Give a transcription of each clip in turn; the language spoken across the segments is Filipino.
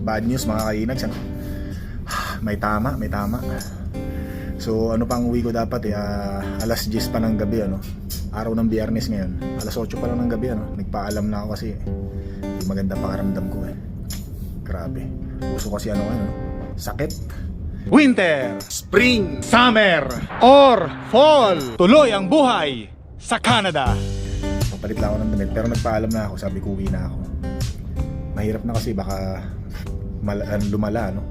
bad news mga kainags. Ano? May tama, may tama. So ano pang uwi ko dapat eh, ah, alas 10 pa ng gabi ano. Araw ng biyernes ngayon. Alas 8 pa lang ng gabi ano. Nagpaalam na ako kasi hindi maganda pakiramdam ko eh. Grabe. Uso kasi ano ano. Sakit. Winter, Spring, Summer, or Fall. Tuloy ang buhay sa Canada. Papalit lang ako ng damit pero nagpaalam na ako. Sabi ko uwi na ako. Mahirap na kasi baka lumala no.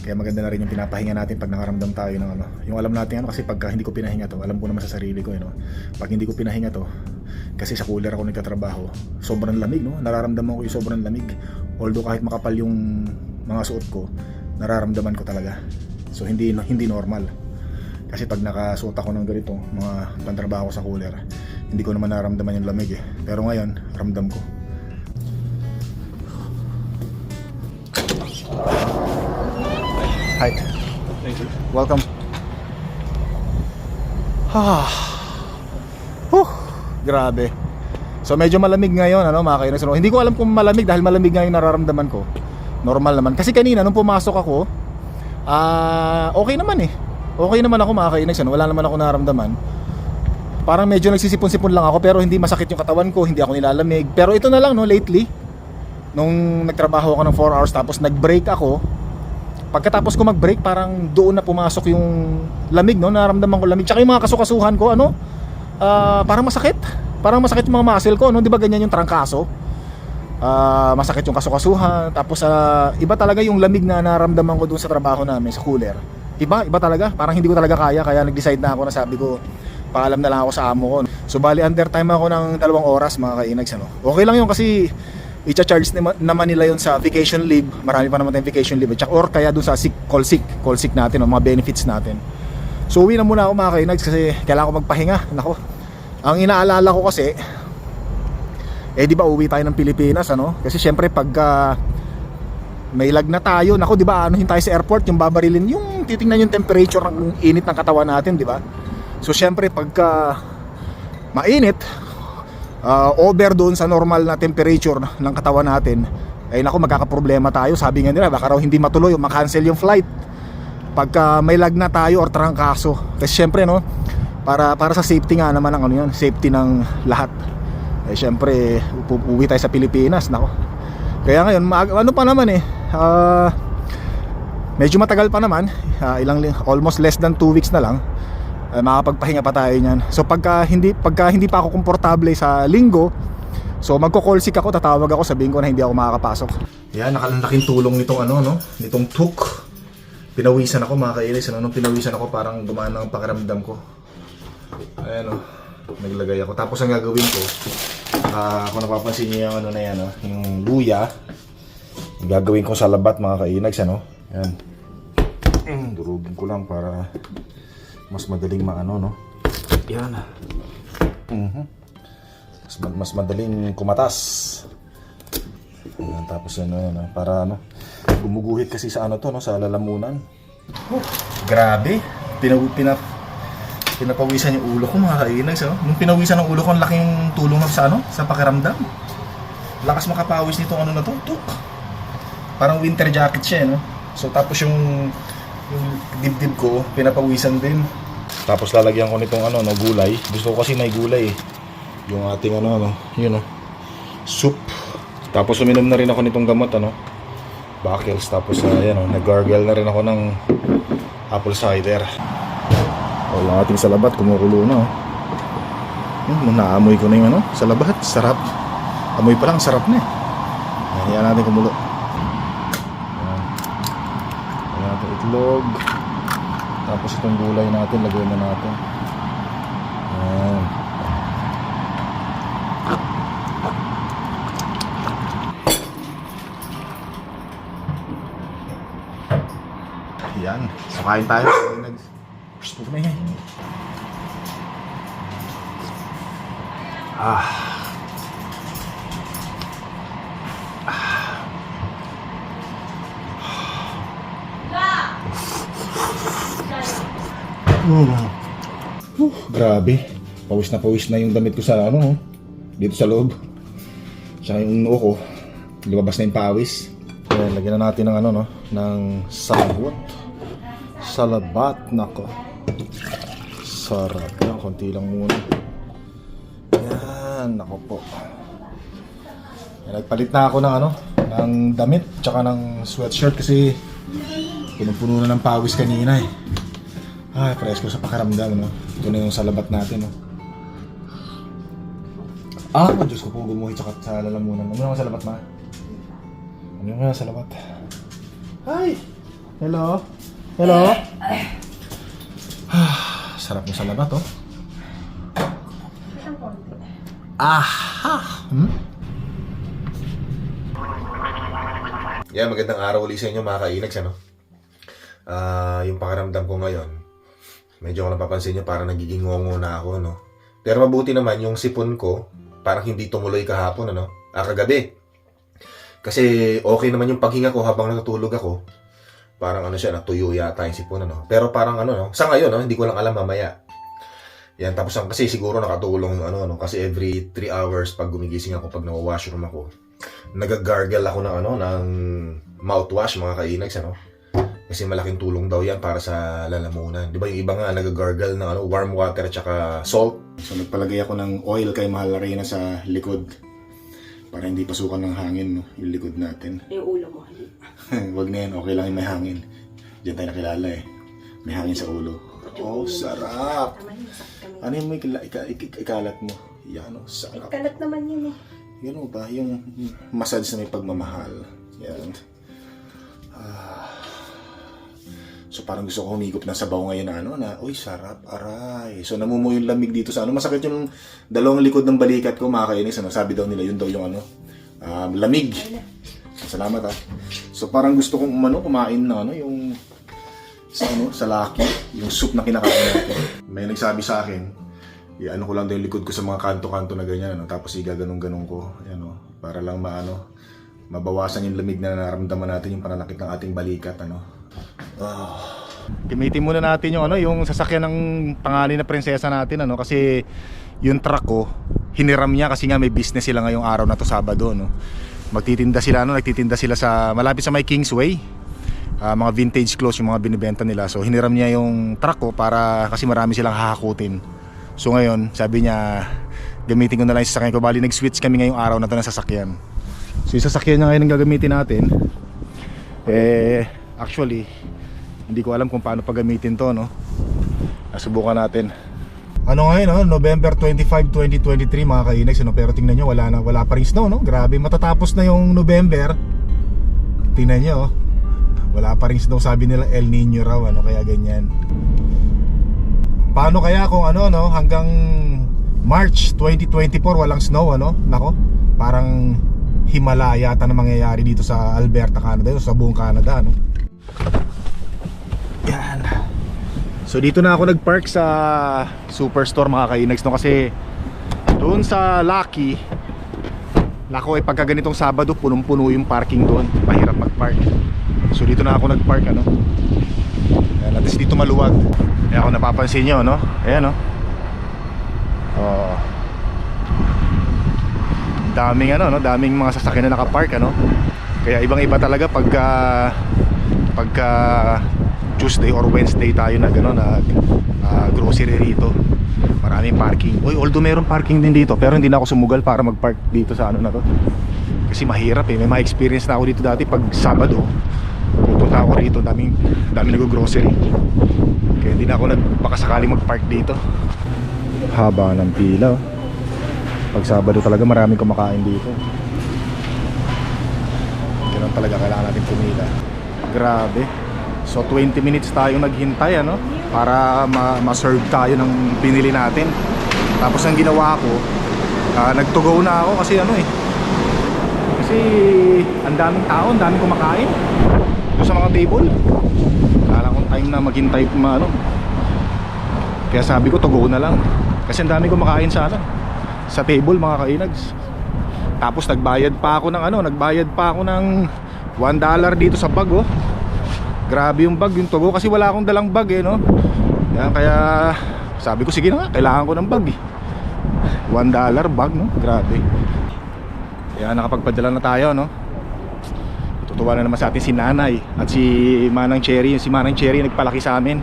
Kaya maganda na rin yung pinapahinga natin pag nakaramdam tayo ng ano. Yung alam natin ano kasi pagka hindi ko pinahinga to, alam ko naman sa sarili ko, eh, no? Pag hindi ko pinahinga to, kasi sa cooler ako nagtatrabaho, sobrang lamig, no? Nararamdaman ko yung sobrang lamig. Although kahit makapal yung mga suot ko, nararamdaman ko talaga. So hindi hindi normal. Kasi pag nakasuot ako ng ganito, mga pantrabaho ko sa cooler, hindi ko naman nararamdaman yung lamig eh. Pero ngayon, ramdam ko. Hi. Welcome. Ah. Huh, grabe. So medyo malamig ngayon ano mga kainis. Hindi ko alam kung malamig dahil malamig ngayon nararamdaman ko. Normal naman. Kasi kanina nung pumasok ako, ah okay naman eh. Okay naman ako mga kainis. Ano? Wala naman ako nararamdaman. Parang medyo nagsisipon-sipon lang ako pero hindi masakit yung katawan ko, hindi ako nilalamig. Pero ito na lang no lately nung nagtrabaho ako ng 4 hours tapos nag-break ako pagkatapos ko mag-break parang doon na pumasok yung lamig no? Naramdaman ko lamig. Tsaka yung mga kasukasuhan ko ano? Ah, parang masakit. Parang masakit yung mga muscle ko no? Di ba ganyan yung trangkaso? Ah, masakit yung kasukasuhan. Tapos ah, iba talaga yung lamig na naramdaman ko doon sa trabaho namin sa cooler. Iba iba talaga. Parang hindi ko talaga kaya kaya nag-decide na ako na sabi ko paalam na lang ako sa amo ko. So bali under time ako ng dalawang oras mga kainags ano? Okay lang yun kasi i-charge naman- nila yon sa vacation leave. Marami pa naman tayong vacation leave. At or kaya dun sa sick, call sick, call sick natin, o mga benefits natin. So uwi na muna ako mga kainags kasi kailangan ko magpahinga. Nako. Ang inaalala ko kasi eh di ba uwi tayo ng Pilipinas ano? Kasi syempre pagka may lag na tayo, nako di ba ano tayo sa airport, yung babarilin, yung titingnan yung temperature ng init ng katawan natin, di ba? So syempre pagka mainit, uh, over doon sa normal na temperature ng katawan natin, ay naku magkakaproblema tayo. Sabi nga nila, baka raw hindi matuloy o makancel yung flight. Pagka may lag na tayo or trangkaso. Kasi syempre no, para para sa safety nga naman ang ano yun, safety ng lahat. Eh syempre, uwi tayo sa Pilipinas, nako. Kaya ngayon, ano pa naman eh, ah, medyo matagal pa naman, ah, ilang almost less than 2 weeks na lang eh, makapagpahinga pa tayo niyan. So pagka hindi pagka hindi pa ako komportable sa linggo, so magko-call sick ako, tatawag ako, sabihin ko na hindi ako makakapasok. Yan, nakalaking tulong nitong ano no, nitong took. Pinawisan ako mga kainis, ano, nung pinawisan ako parang gumana ang pakiramdam ko. Ayan o, naglagay ako. Tapos ang gagawin ko, ah kung napapansin niyo yung ano na yan, no, yung luya, gagawin ko sa labat mga kainags, ano. Yan. Mm, durugin ko lang para mas madaling maano no? Yan. Mhm. mas, ma- mas madaling kumatas. Ayan, tapos ano yan ah, para ano gumuguhit kasi sa ano to no? Sa lalamunan. Oh, grabe. Pinaw, pina, pinapawisan yung ulo ko mga kainags oh. nung pinawisan ng ulo ko ang laking tulong sa ano sa pakiramdam. Lakas makapawis nitong ano na to. Tuk! Parang winter jacket siya eh, no? So tapos yung yung dibdib ko, pinapawisan din. Tapos lalagyan ko nitong ano, no, gulay. Gusto ko kasi may gulay eh. Yung ating ano, ano, yun oh. Soup. Tapos uminom na rin ako nitong gamot, ano. Buckles. Tapos, uh, yan oh, nag-gargle na rin ako ng apple cider. O, yung ating salabat, kumukulo na oh. Hmm, naamoy ko na yung ano, salabat. Sarap. Amoy pa lang, sarap na eh. Ayan natin kumulo. Ayan. Ayan natin itlog. Tapos itong gulay natin, lagyan na natin. Ayan. Ayan. So kain tayo. Nag... Psst, Ah. Uh, grabe. Pawis na pawis na yung damit ko sa ano, oh. dito sa loob. Tsaka yung noo ko, lumabas na yung pawis. Ayan, lagyan na natin ng ano, no? Ng salabot. Salabat, nako. Sarap. Yan, konti lang muna. Yan, nako po. Yan, nagpalit na ako ng ano, ng damit, tsaka ng sweatshirt kasi punong-puno na ng pawis kanina eh. Ay, presko sa pakaramdam, no? Ito na yung salabat natin, no? Ah, oh, Diyos ko po, gumuhi tsaka sa lalamunan. Ano naman salabat, ma? Ano nga salabat? Hi! Hello? Hello? Ah, sarap ng salabat, oh. Aha! Hmm? Yeah, magandang araw ulit sa inyo mga kainags, ano? Ah, yung pakaramdam ko ngayon, medyo ako napapansin nyo parang nagiging ngongo na ako, no? Pero mabuti naman yung sipon ko, parang hindi tumuloy kahapon, ano? Ah, kagabi. Kasi okay naman yung paghinga ko habang natutulog ako. Parang ano siya, natuyo yata yung sipon, ano? Pero parang ano, no? Sa ngayon, no? Hindi ko lang alam mamaya. Yan, tapos ang kasi siguro nakatulong ano, ano, kasi every 3 hours pag gumigising ako, pag nawa-washroom ako, nagagargle ako ng ano, ng mouthwash, mga kainags, ano? Kasi malaking tulong daw yan para sa lalamunan. Di ba yung iba nga nagagargle ng ano, warm water at saka salt? So nagpalagay ako ng oil kay Mahal Reyna sa likod para hindi pasukan ng hangin no, yung likod natin. Yung ulo mo. Wag na yan, okay lang yung may hangin. Diyan tayo nakilala eh. May hangin sa ulo. Oh, sarap! Ano yung may ika- ik- ikalat mo? Yan oh, sarap. Kalat naman yun eh. Yan o ba? Yung massage na may pagmamahal. Yan. Ah. So parang gusto ko humigop ng sabaw ngayon na ano na, uy sarap, aray. So namumuo yung lamig dito sa ano. Masakit yung dalawang likod ng balikat ko, makakainis. Ano, sabi daw nila, yun daw yung ano, um, lamig. Salamat ah. So parang gusto kong umano, kumain na ano, yung sa ano, sa laki, yung soup na kinakain natin. May nagsabi sa akin, i-ano ko lang daw yung likod ko sa mga kanto-kanto na ganyan, ano, tapos igaganong-ganong ko, ayan, oh, para lang maano, mabawasan yung lamig na nararamdaman natin yung pananakit ng ating balikat, ano. Ah. Gamitin muna natin yung ano, yung sasakyan ng pangalan na prinsesa natin, ano, kasi yung truck ko, hiniram niya kasi nga may business sila ngayong araw na to Sabado, no. Magtitinda sila, ano, nagtitinda sila sa malapit sa may Kingsway. Ah, mga vintage clothes yung mga binibenta nila. So hiniram niya yung truck ko para kasi marami silang hahakutin. So ngayon, sabi niya gamitin ko na lang yung sasakyan ko. Bali nag-switch kami ngayong araw na to ng sasakyan. So yung sasakyan niya ngayon ang gagamitin natin. Eh, actually, hindi ko alam kung paano pagamitin to, no? Nasubukan natin. Ano ngayon, no? November 25, 2023 mga kainags, no? Pero tingnan nyo, wala, na, wala pa rin snow, no? Grabe, matatapos na yung November. Tingnan nyo, oh. Wala pa rin snow, sabi nila El Nino raw, ano, kaya ganyan. Paano kaya kung ano, no? Hanggang March 2024 walang snow, ano? Nako, parang Himalaya yata na mangyayari dito sa Alberta, Canada, sa buong Canada, no? So dito na ako nagpark sa Superstore mga kainags no kasi doon sa Lucky Nako eh pagka ganitong Sabado punong-puno yung parking doon. Mahirap mag-park. So dito na ako nag-park ano. Ayan, at dito maluwag. Ayan ako napapansin nyo no. Ayan no. Oh. Daming ano no, daming mga sasakyan na nakapark ano. Kaya ibang-iba talaga pagka pagka Tuesday or Wednesday tayo nag ano nag ah, grocery rito. Maraming parking. Uy, although meron parking din dito, pero hindi na ako sumugal para mag-park dito sa ano na to. Kasi mahirap eh. May mga experience na ako dito dati pag Sabado. Pupunta ako rito, daming daming nag-grocery. Kaya hindi na ako nagpakasakaling mag-park dito. Haba ng pila. oh. Pag Sabado talaga maraming kumakain dito. Ganun talaga kailangan natin pumila. Grabe. So 20 minutes tayong naghintay ano para ma- ma-serve tayo ng binili natin. Tapos ang ginawa ko, ah, nagtugo na ako kasi ano eh. Kasi ang daming tao, ang daming kumakain. Doon sa mga table. Kala kong time na maghintay ma ano. Kaya sabi ko tugo na lang. Kasi ang daming kumakain sa ano, sa table mga kainags. Tapos nagbayad pa ako ng ano, nagbayad pa ako ng 1 dollar dito sa bag oh. Grabe yung bag, yung tugo kasi wala akong dalang bag eh no. Yan kaya sabi ko sige na nga, kailangan ko ng bag eh. 1 dollar bag no, grabe. Kaya nakapagpadala na tayo no. Ito Tuwa na naman sa atin si Nanay at si Manang Cherry. Si Manang Cherry nagpalaki sa amin.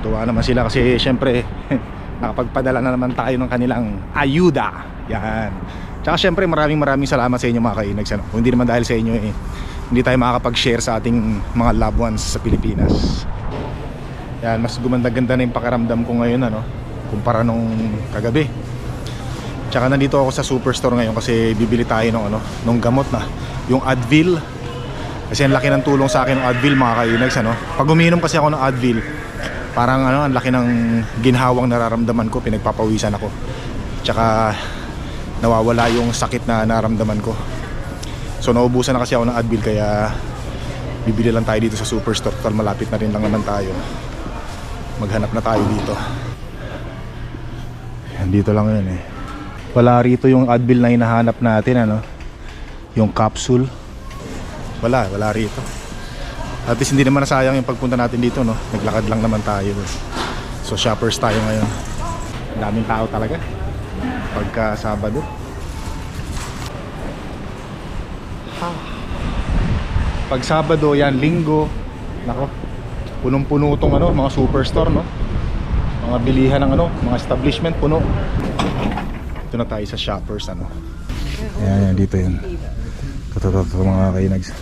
Tuwa naman sila kasi syempre nakapagpadala na naman tayo ng kanilang ayuda. Yan. Tsaka syempre maraming maraming salamat sa inyo mga kainags. Ano? Kung hindi naman dahil sa inyo eh, hindi tayo makakapag-share sa ating mga loved ones sa Pilipinas. Yan, mas gumanda-ganda na yung pakiramdam ko ngayon ano, kumpara nung kagabi. Tsaka nandito ako sa superstore ngayon kasi bibili tayo ng ano, nung gamot na, yung Advil. Kasi ang laki ng tulong sa akin ng Advil mga kainags ano. Pag umiinom kasi ako ng Advil, parang ano, ang laki ng ginhawang nararamdaman ko, pinagpapawisan ako. Tsaka nawawala yung sakit na naramdaman ko. So naubusan na kasi ako ng Advil kaya bibili lang tayo dito sa Superstore. Total malapit na rin lang naman tayo. Maghanap na tayo dito. Yan, dito lang yun eh. Wala rito yung Advil na hinahanap natin ano. Yung capsule. Wala, wala rito. At least hindi naman nasayang yung pagpunta natin dito no. Naglakad lang naman tayo. So shoppers tayo ngayon. Ang daming tao talaga. Pagka Sabado. Pag Sabado yan, Linggo. Nako. Punong-puno tong ano, mga superstore no. Mga bilihan ng ano, mga establishment puno. Ito na tayo sa shoppers ano. Ayan, yan, dito yun. Ito, mga kainags.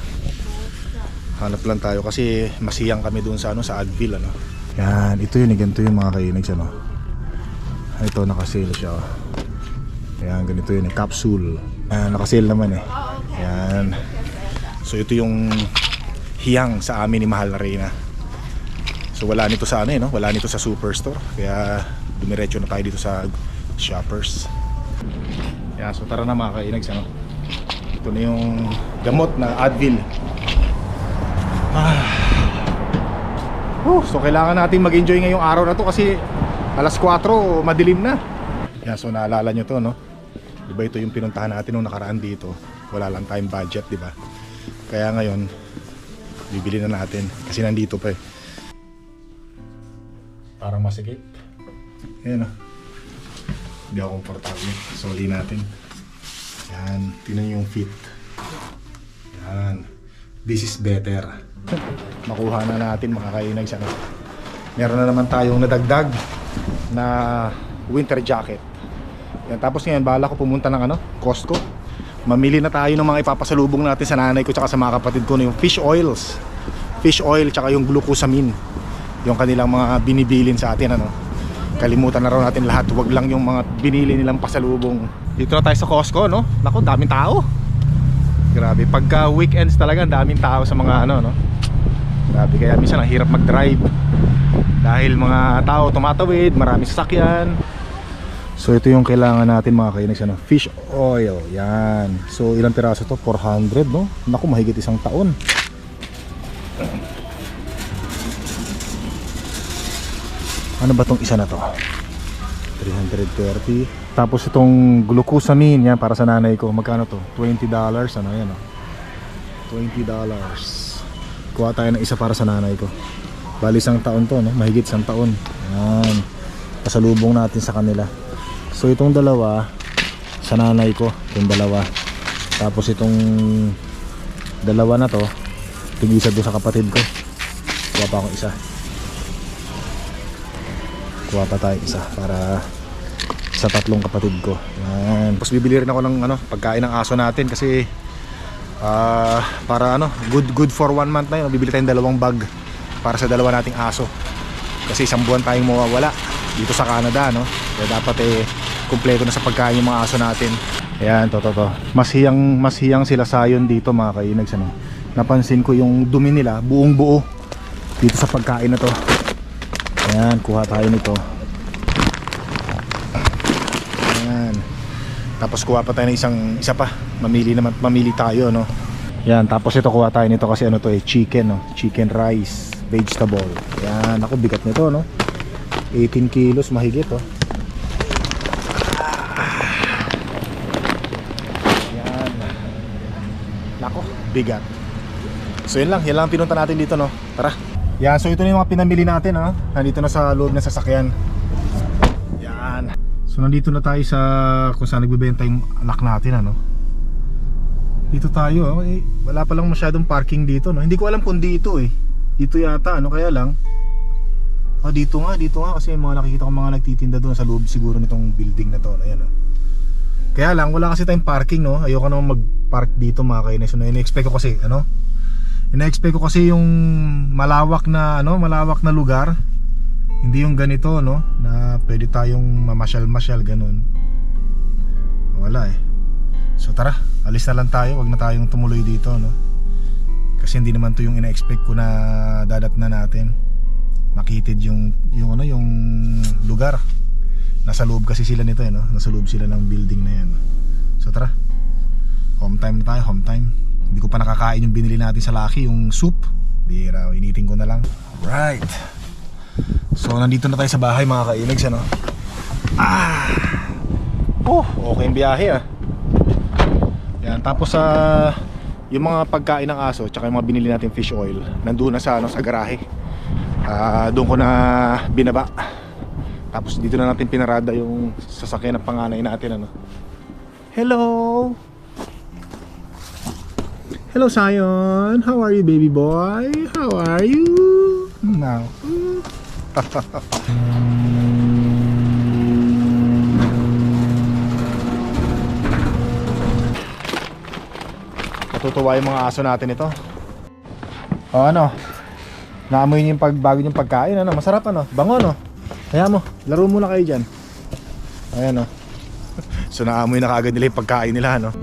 Hanap lang tayo kasi masiyang kami dun sa ano sa Advil ano. Yan, ito yun, ganito yung mga kainags ano. Ito naka-sale siya. oh. Yan, ganito yun, eh, capsule. Yan, naka-sale naman eh. Yan. So ito yung hiyang sa amin ni Mahal na Reyna. So wala nito sa ano eh, no? Wala nito sa Superstore. Kaya dumiretso na tayo dito sa Shoppers. Yeah, so tara na mga kainags ano. Ito na yung gamot na Advil. Ah. Oh, so kailangan natin mag-enjoy ngayong araw na to kasi alas 4 madilim na. Yeah, so naalala nyo to no. Di ba ito yung pinuntahan natin nung nakaraan dito. Wala lang tayong budget, di ba? Kaya ngayon, bibili na natin kasi nandito pa eh. Parang masikip. Ayan ah. Hindi ako komportable. Soli natin. Yan. Tingnan yung fit. Yan. This is better. Makuha na natin makakainag siya. Meron na naman tayong nadagdag na winter jacket. Yan. Tapos ngayon, bala ko pumunta ng ano, Costco. Mamili na tayo ng mga ipapasalubong natin sa nanay ko tsaka sa mga kapatid ko no, yung fish oils. Fish oil tsaka yung glucosamine. Yung kanilang mga binibilin sa atin ano. Kalimutan na raw natin lahat. Huwag lang yung mga binili nilang pasalubong. Dito na tayo sa Costco, no? Nako, daming tao. Grabe, pagka weekends talaga, daming tao sa mga ano, no? Grabe, kaya minsan ang hirap mag-drive. Dahil mga tao tumatawid, maraming sasakyan. So ito yung kailangan natin mga kainis, ano? Fish oil, yan. So ilang piraso to? 400, no? Naku, mahigit isang taon. Ano ba tong isa na to? 330. Tapos itong glucosamine yan para sa nanay ko. Magkano to? 20 dollars. Ano yan oh. 20 dollars. Kuha tayo ng isa para sa nanay ko. Bali isang taon to, no? Mahigit isang taon. Yan. Pasalubong natin sa kanila. So itong dalawa sa nanay ko, itong dalawa. Tapos itong dalawa na to, tig-isa doon sa kapatid ko. Kuha pa akong isa. Kuha pa tayo isa para sa tatlong kapatid ko. Yan. Tapos bibili rin ako ng ano, pagkain ng aso natin kasi ah, para ano good good for one month na yun. Bibili tayong dalawang bag para sa dalawa nating aso. Kasi isang buwan tayong mawawala dito sa Canada no? Kaya dapat eh kumpleto na sa pagkain yung mga aso natin ayan to to to mas hiyang mas hiyang sila sayon dito mga kainags ano napansin ko yung dumi nila buong buo dito sa pagkain na to Ayan, kuha tayo nito. Ayan. Tapos kuha pa tayo ng isang isa pa. Mamili naman mamili tayo, no. Yan, tapos ito kuha tayo nito kasi ano to eh, chicken, no. Chicken rice, vegetable. Yan, ako bigat nito, no. 18 kilos mahigit, oh. Yan. Nako, bigat. So yun lang, yan lang ang pinunta natin dito, no. Tara. Yan, so ito na yung mga pinamili natin ha. Nandito na sa loob ng sasakyan. Yan. So nandito na tayo sa kung saan nagbebenta yung anak natin ano. Dito tayo, oh. eh, wala pa lang masyadong parking dito, no? Hindi ko alam kung dito eh. Dito yata, ano kaya lang. Oh, dito nga, dito nga kasi mga nakikita ko mga nagtitinda doon sa loob siguro nitong building na to? Ayan, oh. Kaya lang, wala kasi tayong parking, no? Ayoko naman mag-park dito mga kainis. So, ina-expect ko kasi, ano? Ina-expect ko kasi yung malawak na, ano? Malawak na lugar. Hindi yung ganito, no? Na pwede tayong mamasyal-masyal, ganun. Wala eh. So tara, alis na lang tayo. Huwag na tayong tumuloy dito, no? Kasi hindi naman to yung ina-expect ko na dadat na natin. Makitid yung yung ano, yung lugar. Nasa loob kasi sila nito, eh, no? Nasa loob sila ng building na 'yan. So tara. Home time na tayo, home time. Hindi ko pa nakakain yung binili natin sa Lucky, yung soup. Bira, initin ko na lang. Right. So nandito na tayo sa bahay mga kainags, ano? Ah! Oh, okay yung biyahe ah. Yan, tapos sa yung mga pagkain ng aso tsaka yung mga binili natin fish oil nandoon na sa ano sa garahe. Ah, doon ko na binaba. Tapos dito na natin pinarada yung sasakyan ng panganay natin ano. Hello. Hello Sion. How are you baby boy? How are you? Now. Natutuwa yung mga aso natin ito. O ano? Naamoy niyo yung pag, bago yung pagkain, ano? Masarap ano? Bango no? Kaya mo, laro muna kayo dyan. Ayan o. So naamoy na kagad nila yung pagkain nila, no?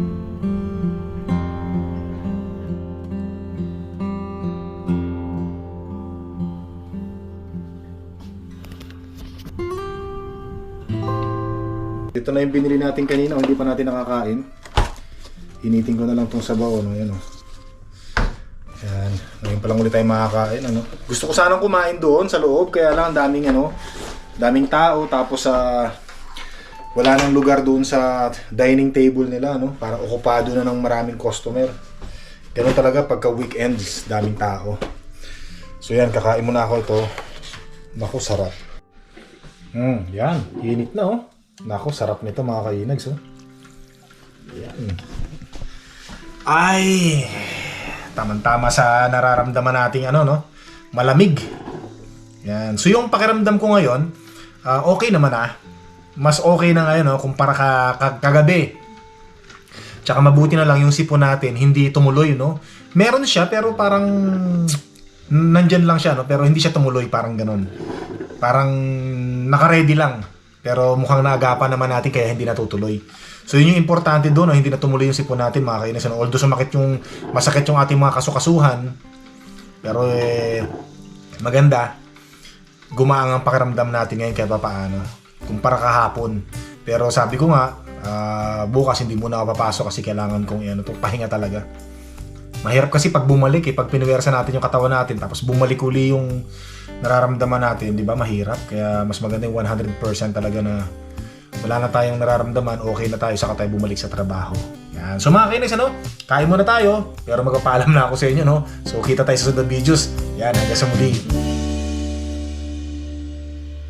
Ito na yung binili natin kanina, hindi pa natin nakakain. Hiniting ko na lang tong sabaw, no? Yan, oh. Yan. Ngayon pa lang ulit tayo makakain, ano? Gusto ko sanang kumain doon sa loob, kaya lang ang daming, ano, daming tao, tapos sa wala nang lugar doon sa dining table nila, no? Para okupado na ng maraming customer. Ganun talaga pagka weekends, daming tao. So yan, kakain muna ako ito. Naku, sarap. Hmm, yan. Init na, oh. Naku, sarap nito mga kainags, oh. Ay, tamang-tama sa nararamdaman nating ano, no? Malamig. Yan. So yung pakiramdam ko ngayon, ah, okay naman ah. Mas okay na ngayon, no? Kumpara ka, ka- kagabi. Tsaka mabuti na lang yung sipon natin, hindi tumuloy, no? Meron siya, pero parang nandyan lang siya, no? Pero hindi siya tumuloy, parang ganun. Parang naka-ready lang. Pero mukhang naagapan naman natin kaya hindi natutuloy. So yun yung importante doon, no? hindi na tumuloy yung sipon natin mga kainis. Ano? Although sumakit yung, masakit yung ating mga kasukasuhan, pero eh, maganda. Gumaang ang pakiramdam natin ngayon kahit pa paano. Kumpara kahapon. Pero sabi ko nga, ah, bukas hindi muna ako papasok kasi kailangan kong ano, to, pahinga talaga. Mahirap kasi pag bumalik eh, pag pinuwersa natin yung katawan natin, tapos bumalik uli yung nararamdaman natin, di ba? Mahirap. Kaya mas maganda yung 100% talaga na wala na tayong nararamdaman, okay na tayo, saka tayo bumalik sa trabaho. Yan. So mga kainis, ano? Kain muna tayo, pero magpapaalam na ako sa inyo, no? So kita tayo sa sunod videos. Yan, hanggang sa muli.